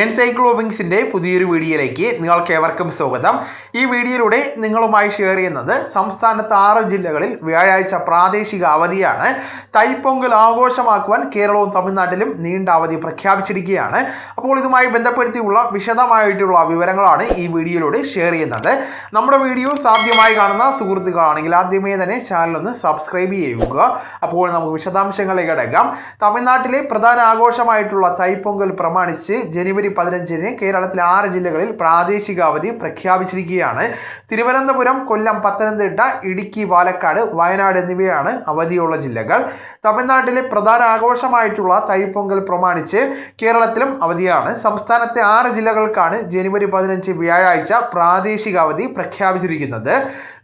എൻസൈക്ലോവിങ്സിന്റെ പുതിയൊരു വീഡിയോയിലേക്ക് നിങ്ങൾക്ക് ഏവർക്കും സ്വാഗതം. ഈ വീഡിയോയിലൂടെ നിങ്ങളുമായി ഷെയർ ചെയ്യുന്നത് സംസ്ഥാനത്ത് ആറ് ജില്ലകളിൽ വ്യാഴാഴ്ച പ്രാദേശിക അവധിയാണ്. തൈപ്പൊങ്കൽ ആഘോഷമാക്കുവാൻ കേരളവും തമിഴ്നാട്ടിലും നീണ്ട അവധി പ്രഖ്യാപിച്ചിരിക്കുകയാണ്. അപ്പോൾ ഇതുമായി ബന്ധപ്പെടുത്തിയുള്ള വിശദമായിട്ടുള്ള വിവരങ്ങളാണ് ഈ വീഡിയോയിലൂടെ ഷെയർ ചെയ്യുന്നത്. നമ്മുടെ വീഡിയോ സാധ്യമായി കാണുന്ന സുഹൃത്തുക്കളാണെങ്കിൽ ആദ്യമേ തന്നെ ചാനൽ ഒന്ന് സബ്സ്ക്രൈബ് ചെയ്യുക. അപ്പോൾ നമുക്ക് വിശദാംശങ്ങളിലേക്ക് അടക്കാം തമിഴ്നാട്ടിലെ പ്രധാന ആഘോഷമായിട്ടുള്ള തൈപ്പൊങ്കൽ പ്രമാണിച്ച് ജനുവരി പതിനഞ്ചിന് കേരളത്തിലെ ആറ് ജില്ലകളിൽ പ്രാദേശിക അവധി പ്രഖ്യാപിച്ചിരിക്കുകയാണ്. തിരുവനന്തപുരം കൊല്ലം പത്തനംതിട്ട ഇടുക്കി പാലക്കാട് വയനാട് എന്നിവയാണ് അവധിയുള്ള ജില്ലകൾ. തമിഴ്നാട്ടിലെ പ്രധാന ആഘോഷമായിട്ടുള്ള തൈപ്പൊങ്കൽ പ്രമാണിച്ച് കേരളത്തിലും അവധിയാണ്. സംസ്ഥാനത്തെ ആറ് ജില്ലകൾക്കാണ് ജനുവരി പതിനഞ്ച് വ്യാഴാഴ്ച പ്രാദേശിക അവധി പ്രഖ്യാപിച്ചിരിക്കുന്നത്.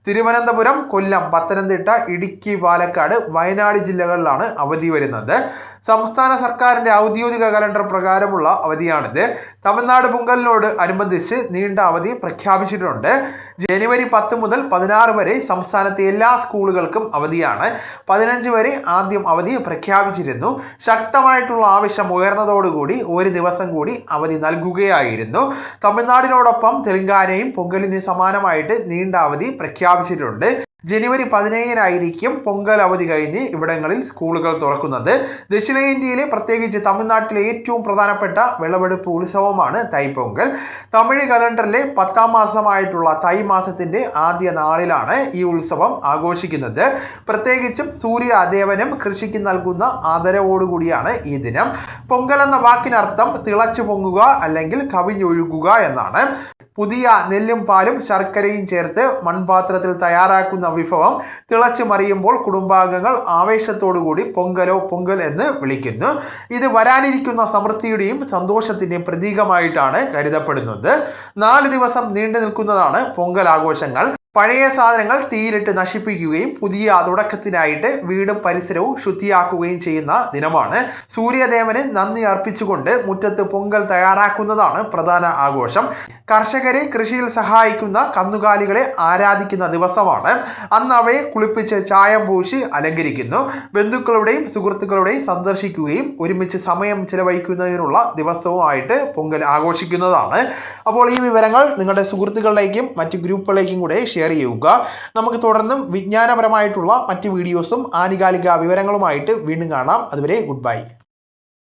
തിരുവനന്തപുരം കൊല്ലം പത്തനംതിട്ട ഇടുക്കി പാലക്കാട് വയനാട് ജില്ലകളിലാണ് അവധി വരുന്നത്. സംസ്ഥാന സർക്കാരിന്റെ ഔദ്യോഗിക കലണ്ടർ പ്രകാരമുള്ള അവധിയാണിത്. തമിഴ്നാട് പൊങ്കലിനോട് അനുബന്ധിച്ച് നീണ്ട അവധി പ്രഖ്യാപിച്ചിട്ടുണ്ട്. ജനുവരി പത്ത് മുതൽ പതിനാറ് വരെ സംസ്ഥാനത്തെ എല്ലാ സ്കൂളുകൾക്കും അവധിയാണ്. പതിനഞ്ച് വരെ ആദ്യം അവധി പ്രഖ്യാപിച്ചിരുന്നു. ശക്തമായിട്ടുള്ള ആവശ്യം ഉയർന്നതോടുകൂടി ഒരു ദിവസം കൂടി അവധി നൽകുകയായിരുന്നു. തമിഴ്നാടിനോടൊപ്പം തെലങ്കാനയും പൊങ്കലിന് സമാനമായിട്ട് നീണ്ട അവധി പ്രഖ്യാപിച്ചിട്ടുണ്ട് ജനുവരി പതിനേഴിനായിരിക്കും പൊങ്കൽ അവധി കഴിഞ്ഞ് ഇവിടങ്ങളിൽ സ്കൂളുകൾ തുറക്കുന്നത്. ദക്ഷിണേന്ത്യയിലെ പ്രത്യേകിച്ച് തമിഴ്നാട്ടിലെ ഏറ്റവും പ്രധാനപ്പെട്ട വിളവെടുപ്പ് ഉത്സവമാണ് തൈപ്പൊങ്കൽ തമിഴ് കലണ്ടറിലെ പത്താം മാസമായിട്ടുള്ള തൈ മാസത്തിന്റെ ആദ്യ നാളിലാണ് ഈ ഉത്സവം ആഘോഷിക്കുന്നത്. പ്രത്യേകിച്ചും സൂര്യദേവനും കൃഷിക്ക് നൽകുന്ന ആദരവോടുകൂടിയാണ് ഈ ദിനം. പൊങ്കൽ എന്ന വാക്കിനർത്ഥം തിളച്ചു പൊങ്ങുക അല്ലെങ്കിൽ കവിഞ്ഞൊഴുകുക എന്നാണ്. പുതിയ നെല്ലും പാലും ശർക്കരയും ചേർത്ത് മൺപാത്രത്തിൽ തയ്യാറാക്കുന്ന വിഭവം തിളച്ചു മറിയുമ്പോൾ കുടുംബാംഗങ്ങൾ ആവേശത്തോടുകൂടി പൊങ്കലോ പൊങ്കൽ എന്ന് വിളിക്കുന്നു. ഇത് വരാനിരിക്കുന്ന സമൃദ്ധിയുടെയും സന്തോഷത്തിന്റെയും പ്രതീകമായിട്ടാണ് കരുതപ്പെടുന്നത്. നാല് ദിവസം നീണ്ടു നിൽക്കുന്നതാണ് പൊങ്കൽ ആഘോഷങ്ങൾ. പഴയ സാധനങ്ങൾ തീയിലിട്ട് നശിപ്പിക്കുകയും പുതിയ തുടക്കത്തിനായിട്ട് വീടും പരിസരവും ശുദ്ധിയാക്കുകയും ചെയ്യുന്ന ദിനമാണ്. സൂര്യദേവന് നന്ദി അർപ്പിച്ചുകൊണ്ട് മുറ്റത്ത് പൊങ്കൽ തയ്യാറാക്കുന്നതാണ് പ്രധാന ആഘോഷം. കർഷകരെ കൃഷിയിൽ സഹായിക്കുന്ന കന്നുകാലികളെ ആരാധിക്കുന്ന ദിവസമാണ്. അന്ന് അവയെ കുളിപ്പിച്ച് ചായം പൂശി അലങ്കരിക്കുന്നു. ബന്ധുക്കളുടെയും സുഹൃത്തുക്കളുടെയും സന്ദർശിക്കുകയും ഒരുമിച്ച് സമയം ചിലവഴിക്കുന്നതിനുള്ള ദിവസവുമായിട്ട് പൊങ്കൽ ആഘോഷിക്കുന്നതാണ്. അപ്പോൾ ഈ വിവരങ്ങൾ നിങ്ങളുടെ സുഹൃത്തുക്കളിലേക്കും മറ്റ് ഗ്രൂപ്പുകളിലേക്കും കൂടെ ഷെയർ ചെയ്യുക. നമുക്ക് തുടർന്നും വിജ്ഞാനപരമായിട്ടുള്ള മറ്റ് വീഡിയോസും ആനുകാലിക വിവരങ്ങളുമായിട്ട് വീണ്ടും കാണാം. അതുവരെ ഗുഡ് ബൈ